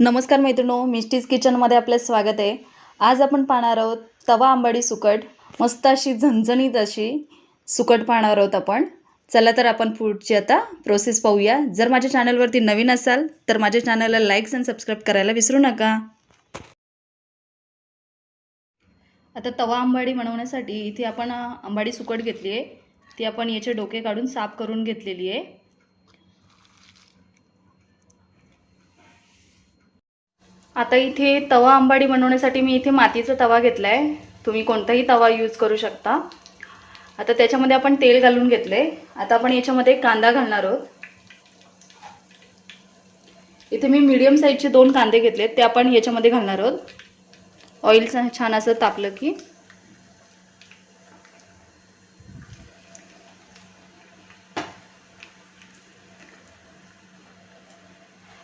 नमस्कार मैत्रिणो मिस्टीज किचनमध्ये आपलं स्वागत आहे. आज आपण पाहणार आहोत तवा आंबाडी सुकट मस्त अशी झणझणीत अशी सुकट पाहणार आहोत आपण. चला तर आपण पुढची आता प्रोसेस पाहूया. जर माझ्या चॅनलवरती नवीन असाल तर माझ्या चॅनलला लाईक्स आणि सबस्क्राईब करायला विसरू नका. आता तवा आंबाडी बनवण्यासाठी इथे आपण आंबाडी सुकट घेतली आहे. ती आपण याचे डोके काढून साफ करून घेतलेली आहे. आता इथे तवा आंबाडी बनवण्यासाठी मी इथे मातीचा तवा घेतला आहे तुम्ही कोणताही तवा यूज करू शकता. आता त्याच्यामध्ये आपण तेल घालून घेतलं आहे आता आपण याच्यामध्ये कांदा घालणार आहोत. इथे मी मीडियम साईजचे दोन कांदे घेतले ते आपण याच्यामध्ये घालणार आहोत. ऑइल छान असं तापलं की.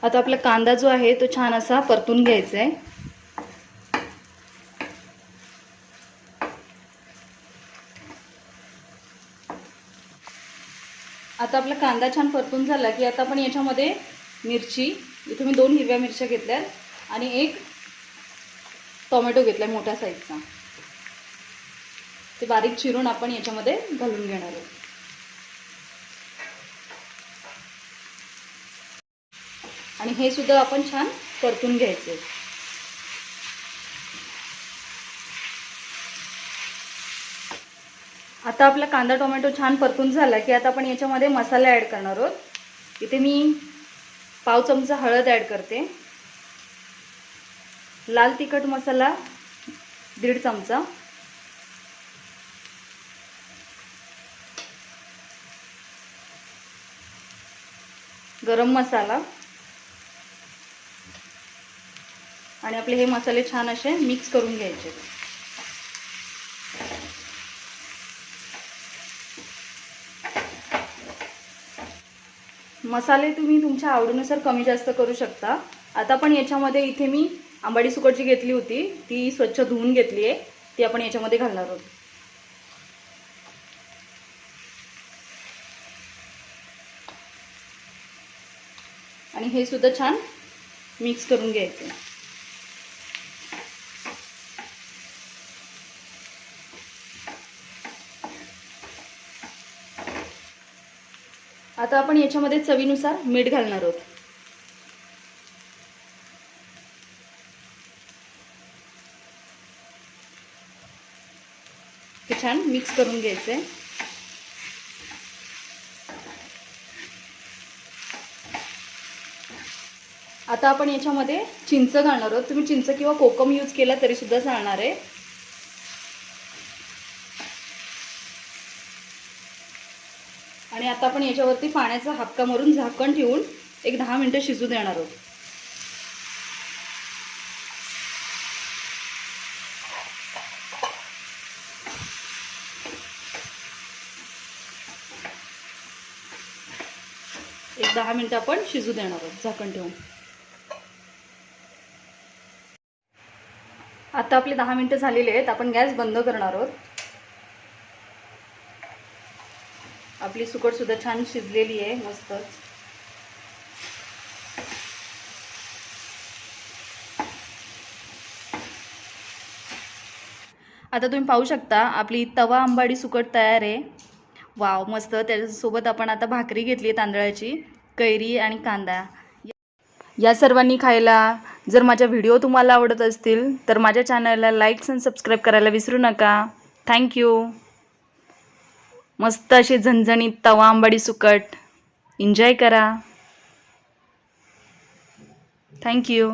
आता आपला कांदा जो आहे तो छान असा परतून घ्यायचा आहे आता आपला कांदा छान परतून झाला की आता आपण याच्यामध्ये मिरची इथे मी दोन हिरव्या मिरच्या घेतल्या आणि एक टोमॅटो घेतला मोठ्या साईजचा ते बारीक चिरून आपण याच्यामध्ये घालून घेणार आहोत. हे सुद्धा आपण छान परतून घ्यायचे. आता आपला कांदा टोमॅटो छान परतून झाला की आता आपण याच्यामध्ये मसाला ॲड करणार आहोत. इथे मी पाव चमचा हळद ॲड करते. लाल तिखट मसाला दीड चमचा. गरम मसाला. आणि आपले हे मसाले छान असे मिक्स करून घ्यायचे. मसाले तुम्ही तुमच्या आवडीनुसार कमी जास्त करू शकता. आता पण याच्यामध्ये इथे मी आंबाडी सुकट जी घेतली होती. ती स्वच्छ धुवून घेतली आहे. ती आपण याच्यामध्ये घालणार आहोत. आणि हे सुद्धा छान मिक्स करून घ्यायचं. आता आपण याच्यामध्ये चवीनुसार मीठ घालणार आहोत. हे छान मिक्स करून घ्यायचं आहे आता आपण याच्यामध्ये चिंच घालणार आहोत. तुम्ही चिंच किंवा कोकम यूज केला तरी सुद्धा चालणार आहे. आणि आता आपण याच्यावरती पाण्याचा हापका मारून झाकण ठेवून एक दहा मिनटं शिजू देणार आहोत. एक दहा मिनटं आपण शिजू देणार आहोत झाकण ठेवून. आता आपले दहा मिनटं झालेले आहेत आपण गॅस बंद करणार आहोत. आपली सुकटसुद्धा छान शिजलेली आहे मस्तच. आता तुम्ही पाहू शकता आपली तवा आंबाडी सुकट तयार आहे. वाव मस्त. त्याच्यासोबत आपण आता भाकरी घेतली आहे तांदळाची कैरी आणि कांदा. या सर्वांनी खायला जर माझ्या व्हिडिओ तुम्हाला आवडत असतील तर माझ्या चॅनलला लाईक्स आणि सबस्क्राईब करायला विसरू नका. थँक्यू मस्त अशी झणझणीत तवा आंबाडी सुकट. एन्जॉय करा. थँक्यू